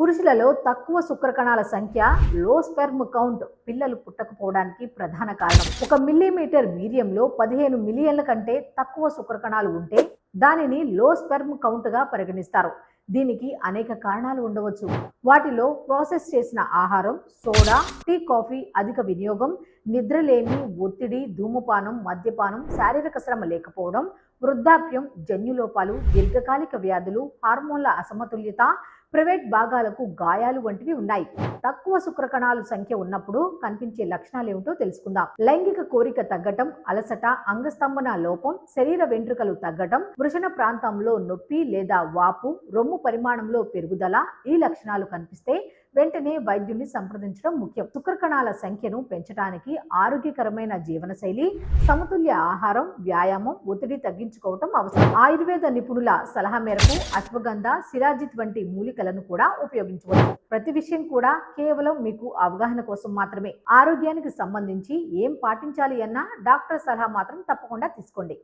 పురుషులలో తక్కువ శుక్రకణాల సంఖ్య లో స్పెర్మ్ కౌంట్ పిల్లలు పుట్టకపోవడానికి ప్రధాన కారణం. ఒక మిల్లీమీటర్ వీర్యంలో పదిహేను మిలియన్ల కంటే తక్కువ శుక్రకణాలు ఉంటే దానిని లో స్పెర్మ్ కౌంట్గా పరిగణిస్తారు. దీనికి అనేక కారణాలు ఉండవచ్చు. వాటిలో ప్రాసెస్ చేసిన ఆహారం సోడా టీ కాఫీ అధిక వినియోగం నిద్రలేమి ఒత్తిడి ధూమపానం మద్యపానం శారీరక శ్రమ లేకపోవడం వృద్ధాప్యం జన్యులోపాలు దీర్ఘకాలిక వ్యాధులు హార్మోన్ల అసమతుల్యత ప్రైవేట్ భాగాలకు గాయాలు వంటివి ఉన్నాయి. తక్కువ శుక్రకణాలు సంఖ్య ఉన్నప్పుడు కనిపించే లక్షణాలు ఏమిటో తెలుసుకుందాం. లైంగిక కోరిక తగ్గటం అలసట అంగస్తంభన లోపం శరీర వెంట్రుకలు తగ్గటం వృషణ ప్రాంతంలో నొప్పి లేదా వాపు రొమ్ము పరిమాణంలో పెరుగుదల ఈ లక్షణాలు కనిపిస్తే వెంటనే వైద్యుని సంప్రదించడం ముఖ్యం. శుక్రకణాల సంఖ్యను పెంచడానికి ఆరోగ్యకరమైన జీవనశైలి సమతుల్య ఆహారం వ్యాయామం ఒత్తిడి తగ్గించుకోవటం అవసరం. ఆయుర్వేద నిపుణుల సలహా మేరకు అశ్వగంధ సిరాజిత్ వంటి మూలికలను కూడా ఉపయోగించవచ్చు. ప్రతి విషయం కూడా కేవలం మీకు అవగాహన కోసం మాత్రమే. ఆరోగ్యానికి సంబంధించి ఏం పాటించాలి అన్నా డాక్టర్ సలహా మాత్రం తప్పకుండా తీసుకోండి.